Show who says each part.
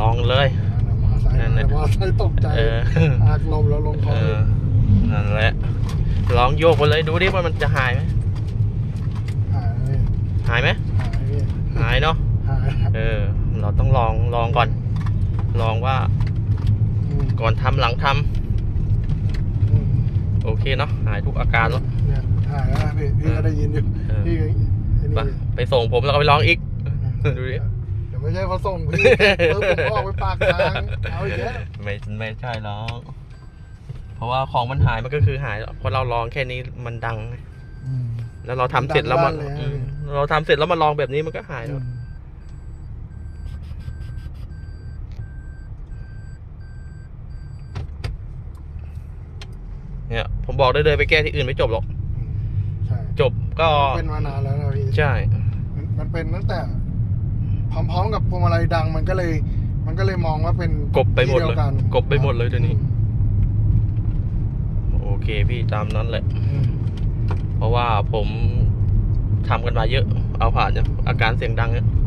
Speaker 1: ลองเลย
Speaker 2: มาใส่
Speaker 1: นั่นแหละ
Speaker 2: มาใส่ตกใจ
Speaker 1: เออ
Speaker 2: อากลมแล้วลงค
Speaker 1: เอ
Speaker 2: อ
Speaker 1: อนั่นแหละ ลองโยกไปเลยดูดิว่ามันจะหายไหม
Speaker 2: หายพี่
Speaker 1: หายไหม
Speaker 2: หายพี่
Speaker 1: หายเนาะ
Speaker 2: หายครับ
Speaker 1: เออ เราต้องลองลองก่อน ลองว่า
Speaker 2: ม
Speaker 1: ก่อนทำหลังทำ
Speaker 2: อืม
Speaker 1: โอเคเนาะหายทุกอาการแล้ว
Speaker 2: เนี่ยหายแล้วนะพี่พี่ก็ได้ยินอยู่
Speaker 1: เออ
Speaker 2: พี่ก็ไอ้
Speaker 1: ไป
Speaker 2: นี่
Speaker 1: ไปส่งผมแล้วก็ไปลองอีก ดูดิ
Speaker 2: เดี๋ยว ไม่ใช่มาส่งพี่เออผมออกไปปากทางเอาอีกแล้ว
Speaker 1: ไม่ไม่ใช่หรอกเพราะว่าของมันหายมันก็คือหายเพราะเราลองแค่นี้มันดัง
Speaker 2: อืม
Speaker 1: แล้วเราทำเสร็จแล้วมัน
Speaker 2: ดังลั่นเลย
Speaker 1: อืม
Speaker 2: ฮะ
Speaker 1: เราทำเสร็จแล้วมาลองแบบนี้มันก็หายแล้วเนี่ยผมบอกได้เลยไปแก้ที่อื่นไม่จบหรอก
Speaker 2: ใช่
Speaker 1: จบก็
Speaker 2: เป็นมานานแล้วนะพี่
Speaker 1: ใช่
Speaker 2: มันมันเป็นตั้งแต่ พร้อม ๆ กับพวงมาลัยดังมันก็เลย มันก็เลยมองว่าเป็น
Speaker 1: กบไปหมด
Speaker 2: ที่
Speaker 1: เลย
Speaker 2: วกัน
Speaker 1: กบไปหมดเลยเดี๋ยวนี้ โอเคพี่ตามนั้นแหละ
Speaker 2: อืม
Speaker 1: เพราะว่าผมทำกันมาเยอะ เอาผ่านเนี่ยอาการเสียงดังเนี่ย
Speaker 2: อื